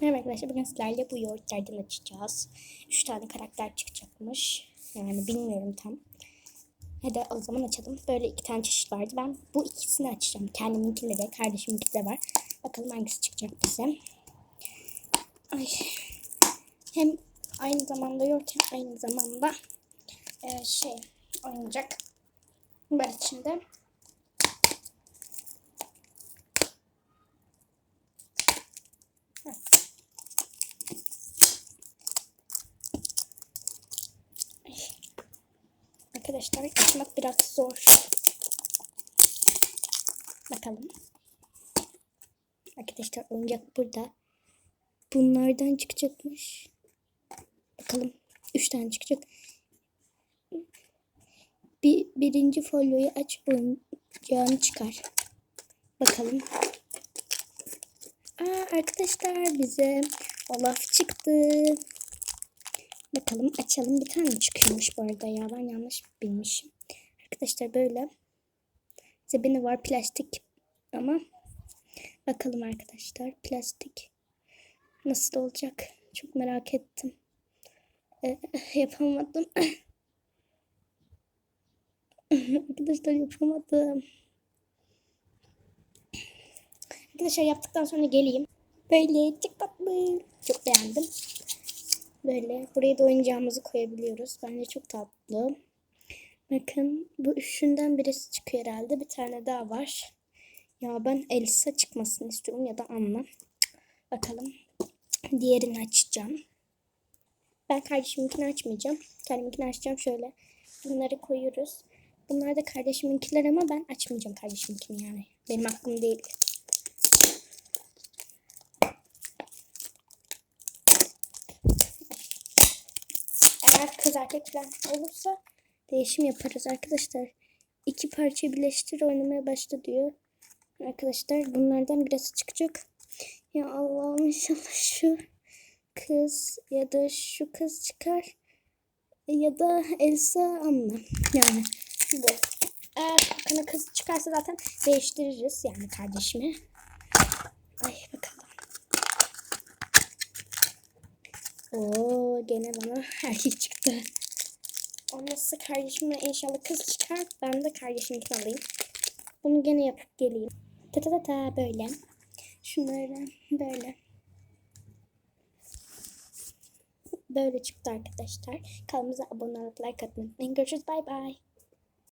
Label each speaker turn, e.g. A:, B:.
A: Merhaba arkadaşlar bugün sizlerle bu yoğurtlardan açacağız. 3 tane karakter çıkacakmış. Yani bilmiyorum tam. Hadi o zaman açalım. Böyle iki tane çeşit vardı. Ben bu ikisini açacağım. Kendiminkiyle de kardeşiminki de var. Bakalım hangisi çıkacak bize. Ay. Hem aynı zamanda yoğurt hem aynı zamanda e, şey oyuncak var içinde. Arkadaşlar açmak biraz zor. Bakalım. Arkadaşlar oyuncak burada. Bunlardan çıkacakmış. Bakalım. Üç tane çıkacak. Bir, birinci folyoyu aç oyuncağını çıkar. Bakalım. Aa, arkadaşlar bize Olaf çıktı. Bakalım. Açalım. Bir tane çıkıyormuş bu arada ya. Ben yanlış bilmişim. Arkadaşlar böyle. Zebini var? Plastik ama bakalım arkadaşlar. Plastik nasıl olacak? Çok merak ettim. Ee, yapamadım. Arkadaşlar yapamadım. Arkadaşlar yaptıktan sonra geleyim. Böyle çok tatlı çok beğendim Böyle buraya da oyuncağımızı koyabiliyoruz. Bence çok tatlı. Bakın bu üçünden birisi çıkıyor herhalde. Bir tane daha var. Ya ben Elsa çıkmasını istiyorum ya da Anna. Bakalım. Diğerini açacağım. Ben kardeşiminkini açmayacağım. Kendiminkini açacağım şöyle. Bunları koyuyoruz. Bunlar da kardeşiminkiler ama ben açmayacağım kardeşiminkini yani. Benim hakkım değil. Eğer kız erkek falan olursa değişim yaparız arkadaşlar. İki parça birleştir oynamaya başla diyor. Arkadaşlar bunlardan birisi çıkacak. Ya Allah'ım inşallah şu kız ya da şu kız çıkar. Ya da Elsa Anna. Yani bu. Eğer kız çıkarsa zaten değiştiririz yani kardeşimi. Ay bakalım. Oo gene bana erkek çıktı. Olmazsa kardeşimle inşallah kız çıkar. Ben de kardeşimkini alayım. Bunu gene yapıp geleyim. Ta ta ta ta böyle. Şunları böyle. Böyle çıktı arkadaşlar. Kanalımıza abone olup like atmayı unutmayın. Görüşürüz. Bay bay.